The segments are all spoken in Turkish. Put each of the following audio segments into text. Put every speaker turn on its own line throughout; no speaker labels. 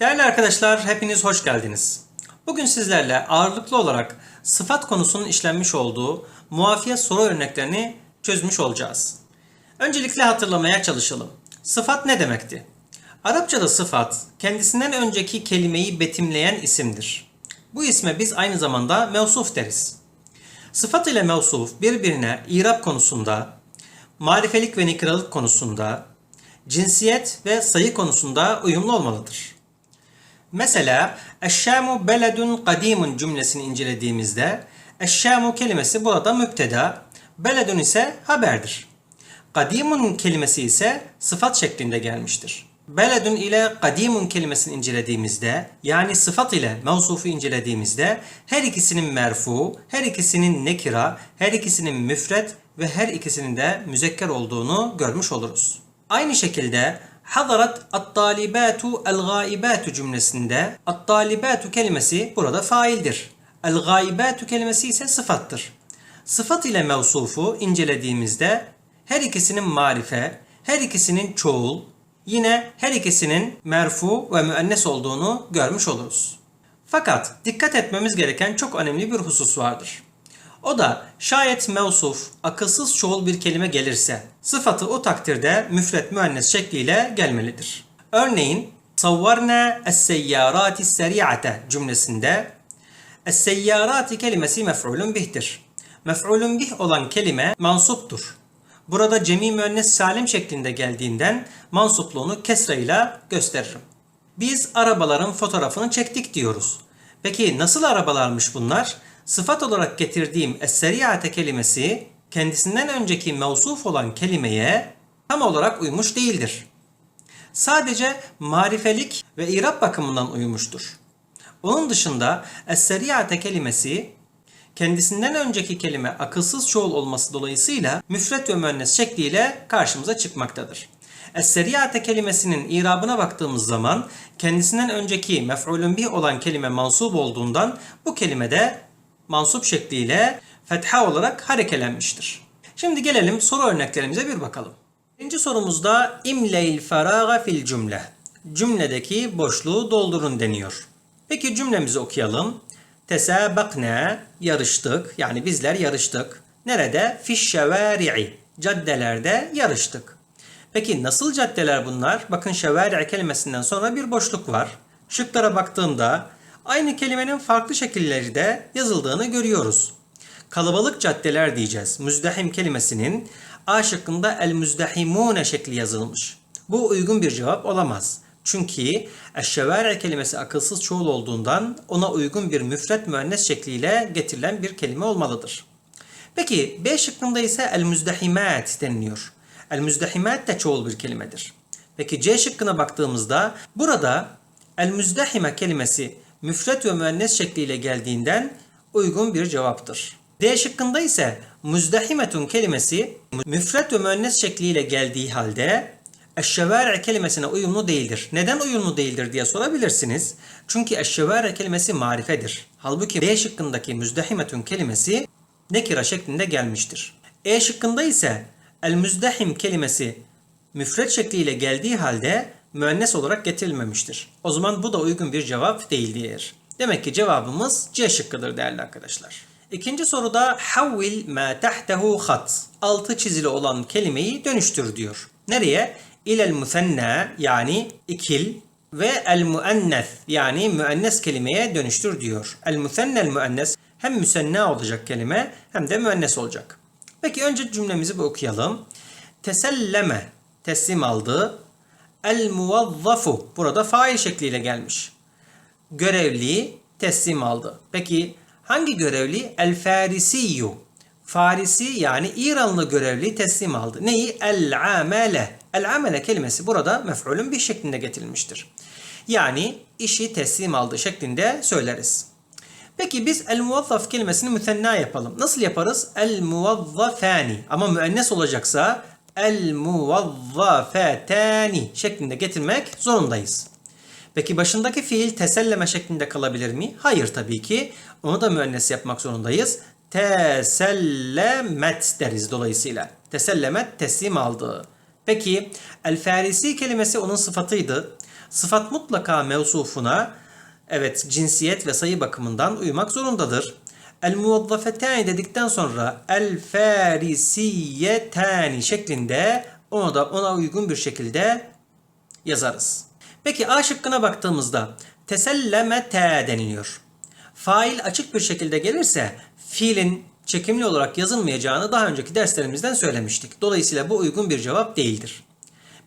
Değerli arkadaşlar, hepiniz hoş geldiniz. Bugün sizlerle ağırlıklı olarak sıfat konusunun işlenmiş olduğu muafiyet soru örneklerini çözmüş olacağız. Öncelikle hatırlamaya çalışalım. Sıfat ne demekti? Arapçada sıfat, kendisinden önceki kelimeyi betimleyen isimdir. Bu isme biz aynı zamanda mevsuf deriz. Sıfat ile mevsuf birbirine irab konusunda, marifelik ve nikralık konusunda, cinsiyet ve sayı konusunda uyumlu olmalıdır. Mesela Eşşamu beledun kadimun cümlesini incelediğimizde Eşşamu kelimesi burada müpteda, beledun ise haberdir. Kadimun kelimesi ise sıfat şeklinde gelmiştir. Beledun ile kadimun kelimesini incelediğimizde yani sıfat ile mevsufu incelediğimizde her ikisinin merfu, her ikisinin nekira, her ikisinin müfret ve her ikisinin de müzekker olduğunu görmüş oluruz. Aynı şekilde Hadarat at-talibatu el-gaibatu cümlesinde at-talibatu kelimesi burada faildir. El-gaibatu kelimesi ise sıfattır. Sıfat ile mevsufu incelediğimizde her ikisinin marife, her ikisinin çoğul, yine her ikisinin merfu ve müennes olduğunu görmüş oluruz. Fakat dikkat etmemiz gereken çok önemli bir husus vardır. O da şayet mevsuf, akılsız çoğul bir kelime gelirse sıfatı o takdirde müfret müennes şekliyle gelmelidir. Örneğin savvarna es-seyyarati seri'ate cümlesinde es-seyyarati kelimesi mef'ulun bihtir. Mef'ulun bih olan kelime mansuptur. Burada cemi müennes salim şeklinde geldiğinden mansupluğunu kesra ile gösteririm. Biz arabaların fotoğrafını çektik diyoruz. Peki nasıl arabalarmış bunlar? Sıfat olarak getirdiğim es-seriyate kelimesi kendisinden önceki mevsuf olan kelimeye tam olarak uymuş değildir. Sadece marifelik ve irab bakımından uymuştur. Onun dışında es-seriyate kelimesi kendisinden önceki kelime akılsız çoğul olması dolayısıyla müfret ve müennes şekliyle karşımıza çıkmaktadır. Es-seriyate kelimesinin irabına baktığımız zaman kendisinden önceki mef'ulün bih olan kelime mansub olduğundan bu kelime de mansup şekliyle fetha olarak harekelenmiştir. Şimdi gelelim soru örneklerimize bir bakalım. Birinci sorumuzda imleil feraga fil cümle. Cümledeki boşluğu doldurun deniyor. Peki cümlemizi okuyalım. Tesabakne yarıştık yani bizler yarıştık. Nerede? Fiş caddelerde yarıştık. Peki nasıl caddeler bunlar? Bakın şevari kelimesinden sonra bir boşluk var. Şıklara baktığımda aynı kelimenin farklı şekilleri de yazıldığını görüyoruz. Kalabalık caddeler diyeceğiz. Müzdahim kelimesinin A şıkkında el müzdahimune şekli yazılmış. Bu uygun bir cevap olamaz. Çünkü eşşevare kelimesi akılsız çoğul olduğundan ona uygun bir müfret müennes şekliyle getirilen bir kelime olmalıdır. Peki B şıkkında ise el müzdahimat deniliyor. El müzdahimat de çoğul bir kelimedir. Peki C şıkkına baktığımızda burada el müzdahime kelimesi müfret ve müennes şekliyle geldiğinden uygun bir cevaptır. D şıkkında ise müzdahimetun kelimesi müfret ve müennes şekliyle geldiği halde eşşevare kelimesine uyumlu değildir. Neden uyumlu değildir diye sorabilirsiniz. Çünkü eşşevare kelimesi marifedir. Halbuki B şıkkındaki müzdahimetun kelimesi nekira şeklinde gelmiştir. E şıkkında ise el müzdahim kelimesi müfret şekliyle geldiği halde müennes olarak getirilmemiştir. O zaman bu da uygun bir cevap değildir. Demek ki cevabımız C şıkkıdır değerli arkadaşlar. İkinci soruda havvil ma tahtehu hat. Altı çizili olan kelimeyi dönüştür diyor. Nereye? İlel müsenna yani ikil ve el yani müennes kelimeye dönüştür diyor. El müennes hem müsenna olacak kelime hem de müennes olacak. Peki önce cümlemizi bir okuyalım. Teselleme teslim aldı. El muvazzafu burada fail şekliyle gelmiş. Görevli teslim aldı. Peki hangi görevli? El farisiyyu. Farisi yani İranlı görevli teslim aldı. Neyi? El amele. El amele kelimesi burada mef'ulün bir şeklinde getirilmiştir. Yani işi teslim aldı şeklinde söyleriz. Peki biz el muvazzaf kelimesini mütenna yapalım. Nasıl yaparız? El muvazzafani. Ama müennes olacaksa el muvazzafetani şeklinde getirmek zorundayız. Peki başındaki fiil teselleme şeklinde kalabilir mi? Hayır tabii ki. Onu da müennes yapmak zorundayız. Tesellemet deriz dolayısıyla. Tesellemet teslim aldı. Peki el farisi kelimesi onun sıfatıydı. Sıfat mutlaka mevsufuna evet cinsiyet ve sayı bakımından uymak zorundadır. El muvazzafetani dedikten sonra el farisiyetani şeklinde onu da ona uygun bir şekilde yazarız. Peki A şıkkına baktığımızda tesellemete deniliyor. Fail açık bir şekilde gelirse fiilin çekimli olarak yazılmayacağını daha önceki derslerimizden söylemiştik. Dolayısıyla bu uygun bir cevap değildir.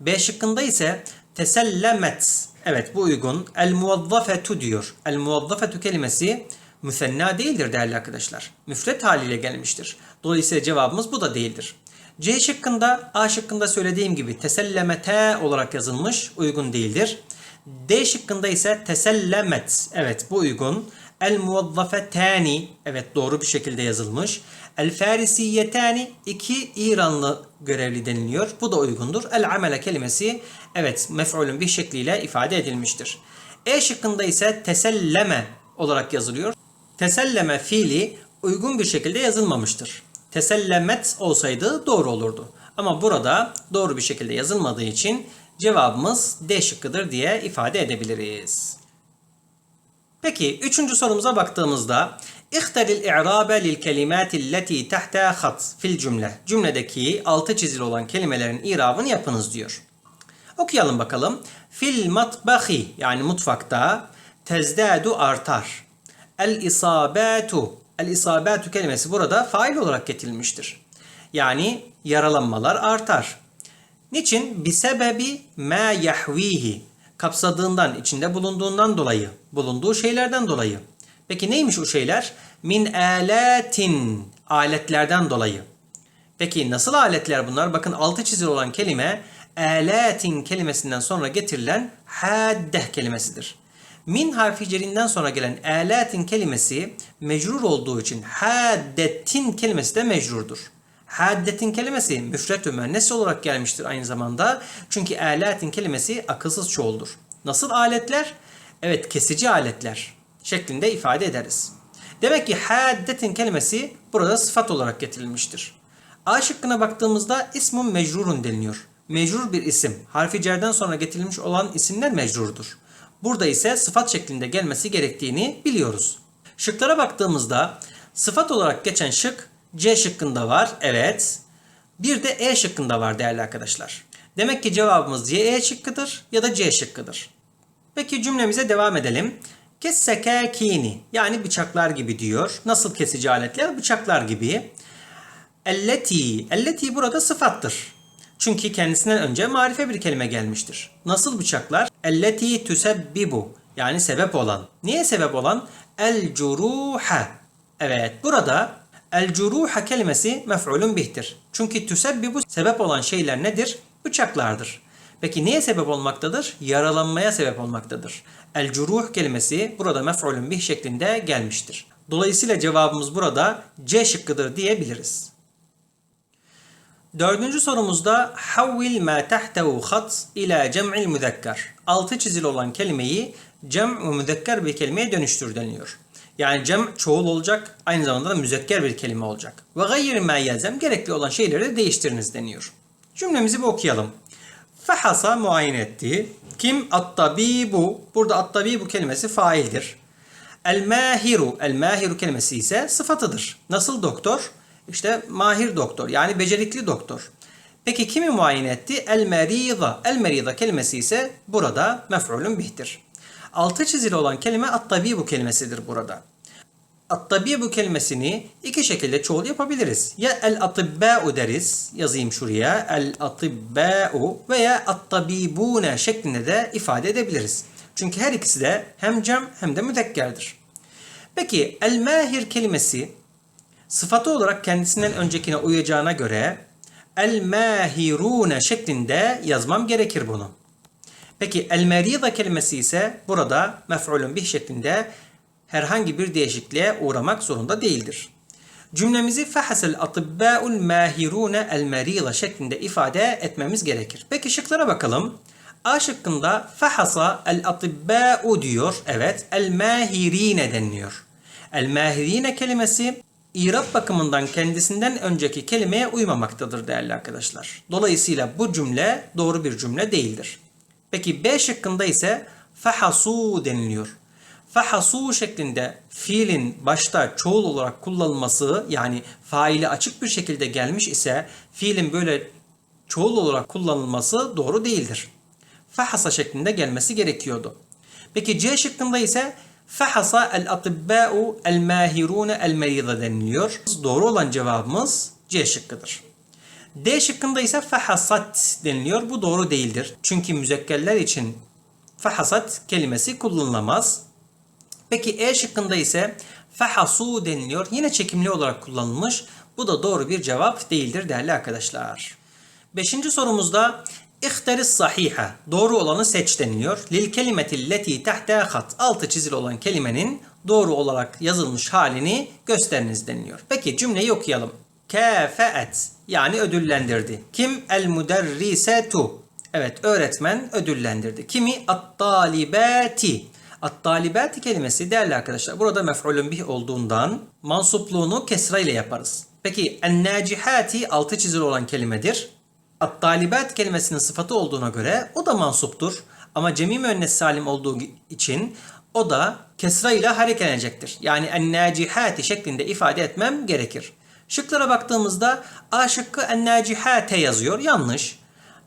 B şıkkında ise tesellemet. Evet bu uygun. El muvazzafetu diyor. El muvazzafetu kelimesi müsenna değildir değerli arkadaşlar. Müfret haliyle gelmiştir. Dolayısıyla cevabımız bu da değildir. C şıkkında A şıkkında söylediğim gibi tesellemete olarak yazılmış uygun değildir. D şıkkında ise tesellemet. Evet bu uygun. El muvazzafetani. Evet doğru bir şekilde yazılmış. El farisiyetani iki İranlı görevli deniliyor. Bu da uygundur. El amele kelimesi evet mef'ulün bir şekliyle ifade edilmiştir. E şıkkında ise teselleme olarak yazılıyor. Teselleme fiili uygun bir şekilde yazılmamıştır. Tesellemet olsaydı doğru olurdu. Ama burada doğru bir şekilde yazılmadığı için cevabımız D şıkkıdır diye ifade edebiliriz. Peki üçüncü sorumuza baktığımızda İhtaril i'rabe lil kelimati lleti tahta hat fil cümle. Cümledeki altı çizili olan kelimelerin irabını yapınız diyor. Okuyalım bakalım. Fil matbahi yani mutfakta tezdadu artar. El isabatu. El isabatu kelimesi burada fail olarak getirilmiştir. Yani yaralanmalar artar. Niçin? Bi sebebi ma yahvihi. Kapsadığından, içinde bulunduğundan dolayı, bulunduğu şeylerden dolayı. Peki neymiş o şeyler? Min aletin. Aletlerden dolayı. Peki nasıl aletler bunlar? Bakın altı çizili olan kelime aletin kelimesinden sonra getirilen haddeh kelimesidir. Min harfi cerinden sonra gelen aletin kelimesi mecrur olduğu için haddetin kelimesi de mecrurdur. Haddetin kelimesi müfret müennesi olarak gelmiştir aynı zamanda. Çünkü aletin kelimesi akılsız çoğuldur. Nasıl aletler? Evet kesici aletler şeklinde ifade ederiz. Demek ki haddetin kelimesi burada sıfat olarak getirilmiştir. A şıkkına baktığımızda ismun mecrurun deniliyor. Mecrur bir isim. Harfi cerden sonra getirilmiş olan isimler mecrurdur. Burada ise sıfat şeklinde gelmesi gerektiğini biliyoruz. Şıklara baktığımızda sıfat olarak geçen şık C şıkkında var. Evet. Bir de E şıkkında var değerli arkadaşlar. Demek ki cevabımız ya E şıkkıdır ya da C şıkkıdır. Peki cümlemize devam edelim. Kessekâkîni yani bıçaklar gibi diyor. Nasıl kesici aletler? Bıçaklar gibi. Elleti. Elleti burada sıfattır. Çünkü kendisinden önce marife bir kelime gelmiştir. Nasıl bıçaklar? Elleti tüsebbibu. Yani sebep olan. Niye sebep olan? El curuha. Evet burada el curuha kelimesi mef'ulun bihtir. Çünkü tüsebbibu sebep olan şeyler nedir? Bıçaklardır. Peki neye sebep olmaktadır? Yaralanmaya sebep olmaktadır. El curuh kelimesi burada mef'ulun bih şeklinde gelmiştir. Dolayısıyla cevabımız burada C şıkkıdır diyebiliriz. Dördüncü sorumuzda havvil ma tahtehu hat ila cem'il müzekker. Altı çizili olan kelimeyi cem ve müzekker bir kelimeye dönüştür deniyor. Yani cem çoğul olacak, aynı zamanda da müzekker bir kelime olacak. Ve gayr ma yelzem gerekli olan şeyleri de değiştiriniz deniyor. Cümlemizi bir okuyalım. Fehasa muayene etti. Kim? At-tabibu. Burada at-tabibu kelimesi faildir. El-mahiru. El-mahiru kelimesi ise sıfatıdır. Nasıl doktor? İşte mahir doktor yani becerikli doktor. Peki kimi muayene etti? El-merida. El-merida kelimesi ise burada mef'ulun bihtir. Altı çizili olan kelime at-tabibu kelimesidir burada. At-tabibu kelimesini iki şekilde çoğul yapabiliriz. Ya el-atibbâ'u deriz. Yazayım şuraya. El-atibbâ'u veya at-tabibûne şeklinde de ifade edebiliriz. Çünkü her ikisi de hem cem hem de müzekkerdir. Peki el-mahir kelimesi sıfatı olarak kendisinden öncekine uyacağına göre el-mahirûne şeklinde yazmam gerekir bunu. Peki el-merida kelimesi ise burada mef'ulun bih şeklinde herhangi bir değişikliğe uğramak zorunda değildir. Cümlemizi fehasel atibbâul mahirûne el merida şeklinde ifade etmemiz gerekir. Peki şıklara bakalım. A şıkkında fehasa el atibbâ'u diyor. Evet. El mahirine deniliyor. El mahirine kelimesi İrab bakımından kendisinden önceki kelimeye uymamaktadır değerli arkadaşlar. Dolayısıyla bu cümle doğru bir cümle değildir. Peki B şıkkında ise fehasu deniliyor. Fehasu şeklinde fiilin başta çoğul olarak kullanılması yani faili açık bir şekilde gelmiş ise fiilin böyle çoğul olarak kullanılması doğru değildir. Fehasa şeklinde gelmesi gerekiyordu. Peki C şıkkında ise fehasa el atibba'u el mahirune el merida deniliyor. Doğru olan cevabımız C şıkkıdır. D şıkkında ise fehasat deniliyor. Bu doğru değildir. Çünkü müzekkerler için fehasat kelimesi kullanılamaz. Peki E şıkkında ise fehasu deniliyor. Yine çekimli olarak kullanılmış. Bu da doğru bir cevap değildir değerli arkadaşlar. Beşinci sorumuzda İhteris sahiha. Doğru olanı seç deniliyor. Lil kelimeti leti tahta hat. Altı çizili olan kelimenin doğru olarak yazılmış halini gösteriniz deniliyor. Peki cümleyi okuyalım. Kefeet yani ödüllendirdi. Kim? El müderrisetu. Evet öğretmen ödüllendirdi. Kimi? At-talibati. Kelimesi değerli arkadaşlar burada mef'ulün bih olduğundan mansupluğunu kesra ile yaparız. Peki en-nacihati altı çizili olan kelimedir. At-talibat kelimesinin sıfatı olduğuna göre o da mansuptur. Ama cemi müennes salim olduğu için o da kesra ile harekelenecektir. Yani en-nacihati şeklinde ifade etmem gerekir. Şıklara baktığımızda A şıkkı en-nacihate yazıyor. Yanlış.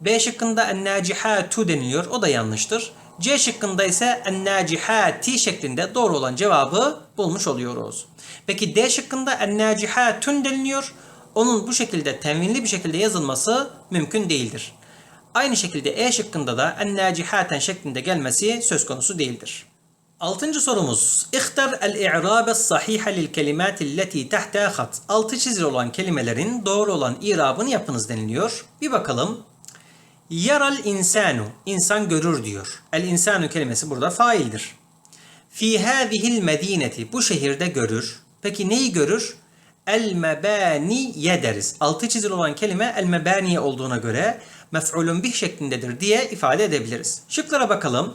B şıkkında en-nacihatu deniliyor. O da yanlıştır. C şıkkında ise en-nacihati şeklinde doğru olan cevabı bulmuş oluyoruz. Peki D şıkkında en-nacihatun deniliyor. Onun bu şekilde tenvinli bir şekilde yazılması mümkün değildir. Aynı şekilde E şıkkında da en-nacihaten şeklinde gelmesi söz konusu değildir. Altıncı sorumuz. İhtar el-i'rabe sahiha lil kelimati allati tahta hat. Altı çizili olan kelimelerin doğru olan irabını yapınız deniliyor. Bir bakalım. Yaral insanu. İnsan görür diyor. El insanu kelimesi burada faildir. Fi hadihil medineti. Bu şehirde görür. Peki neyi görür? El mebaniye deriz. Altı çizili olan kelime el mebaniye olduğuna göre mef'ulun bih şeklindedir diye ifade edebiliriz. Şıklara bakalım.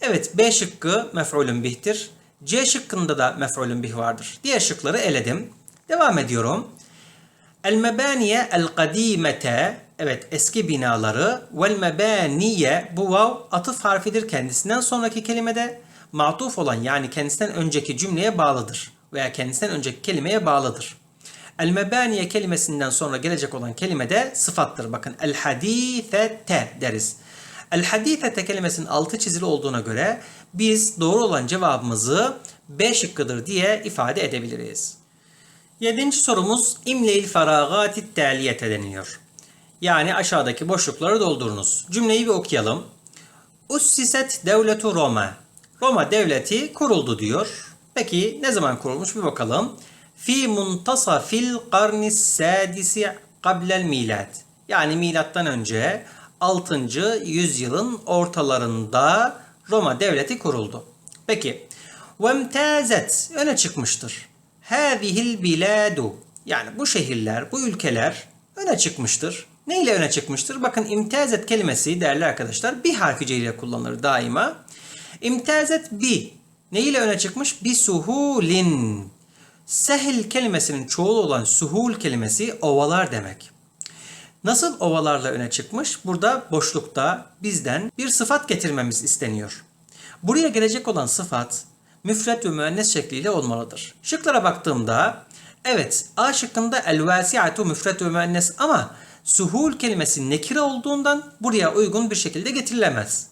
Evet B şıkkı mef'ulün bihtir. C şıkkında da mef'ulün bih vardır. Diğer şıkları eledim. Devam ediyorum. El mebaniye el kadimete evet eski binaları vel mebaniye bu vav atıf harfidir kendisinden sonraki kelimede matuf olan yani kendisinden önceki cümleye bağlıdır veya kendisinden önceki kelimeye bağlıdır. El mebaniye kelimesinden sonra gelecek olan kelime de sıfattır. Bakın el hadithete deriz. El hadithete kelimesinin altı çizili olduğuna göre biz doğru olan cevabımızı B şıkkıdır diye ifade edebiliriz. Yedinci sorumuz imleil feragatit taliyete deniliyor. Yani aşağıdaki boşlukları doldurunuz. Cümleyi bir okuyalım. Ussiset devletu Roma. Roma devleti kuruldu diyor. Peki ne zaman kurulmuş bir bakalım. Fi muntasafil karni sadisi qablel milad. Yani milattan önce 6. yüzyılın ortalarında Roma devleti kuruldu. Peki vemtazet öne çıkmıştır. Hâzihil biladu yani bu şehirler, bu ülkeler öne çıkmıştır. Ne ile öne çıkmıştır? Bakın imtazet kelimesi değerli arkadaşlar bir harfice ile kullanılır daima. İmtazet bi ne ile öne çıkmış? Bi suhulin. Sehil kelimesinin çoğulu olan suhul kelimesi ovalar demek. Nasıl ovalarla öne çıkmış? Burada boşlukta bizden bir sıfat getirmemiz isteniyor. Buraya gelecek olan sıfat müfret ve müennes şekliyle olmalıdır. Şıklara baktığımda evet A şıkkında el vasiatu müfret ve müennes ama suhul kelimesi nekire olduğundan buraya uygun bir şekilde getirilemez.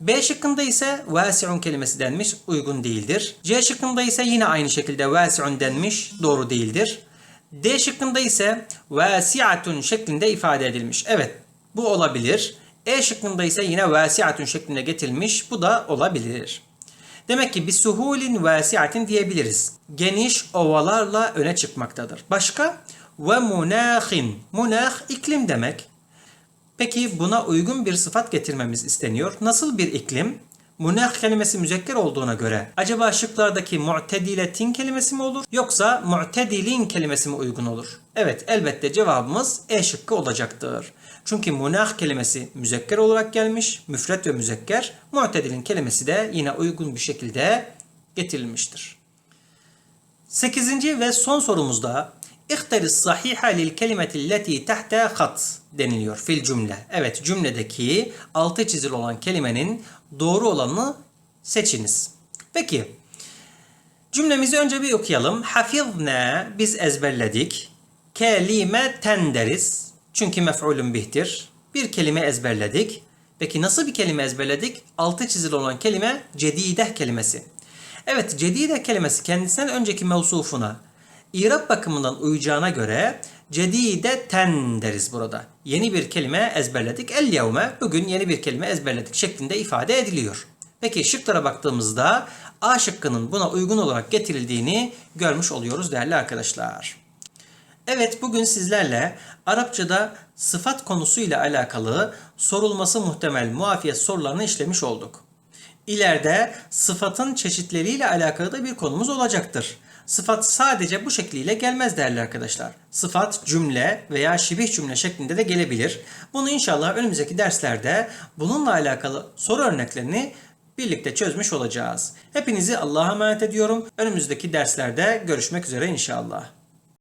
B şıkkında ise vasi'un kelimesi denmiş uygun değildir. C şıkkında ise yine aynı şekilde vasi'un denmiş doğru değildir. D şıkkında ise vasi'atun şeklinde ifade edilmiş. Evet bu olabilir. E şıkkında ise yine vasi'atun şeklinde getirilmiş. Bu da olabilir. Demek ki bir suhulin vasi'atin diyebiliriz. Geniş ovalarla öne çıkmaktadır. Başka? Ve munahin. Munah iklim demek. Peki buna uygun bir sıfat getirmemiz isteniyor. Nasıl bir iklim? Munah kelimesi müzekker olduğuna göre acaba şıklardaki mu'tediletin kelimesi mi olur yoksa mu'tedilin kelimesi mi uygun olur? Evet elbette cevabımız E şıkkı olacaktır. Çünkü munah kelimesi müzekker olarak gelmiş, müfret ve müzekker. Mu'tedilin kelimesi de yine uygun bir şekilde getirilmiştir. Sekizinci ve son sorumuzda İhtari sahiha lil kelimeti leti tahta hat deniliyor fil cümle. Evet cümledeki altı çizili olan kelimenin doğru olanını seçiniz. Peki cümlemizi önce bir okuyalım. Hafizne biz ezberledik. Kelimeten deriz. Çünkü mef'ulün bihtir. Bir kelime ezberledik. Peki nasıl bir kelime ezberledik? Altı çizili olan kelime cedide kelimesi. Evet cedide kelimesi kendisinden önceki mevsufuna İrab bakımından uyacağına göre ten deriz burada. Yeni bir kelime ezberledik. El yevme bugün yeni bir kelime ezberledik şeklinde ifade ediliyor. Peki şıklara baktığımızda A şıkkının buna uygun olarak getirildiğini görmüş oluyoruz değerli arkadaşlar. Evet bugün sizlerle Arapçada sıfat konusuyla alakalı sorulması muhtemel muafiyet sorularını işlemiş olduk. İleride sıfatın çeşitleriyle alakalı da bir konumuz olacaktır. Sıfat sadece bu şekliyle gelmez değerli arkadaşlar. Sıfat cümle veya şibih cümle şeklinde de gelebilir. Bunu inşallah önümüzdeki derslerde bununla alakalı soru örneklerini birlikte çözmüş olacağız. Hepinizi Allah'a emanet ediyorum. Önümüzdeki derslerde görüşmek üzere inşallah.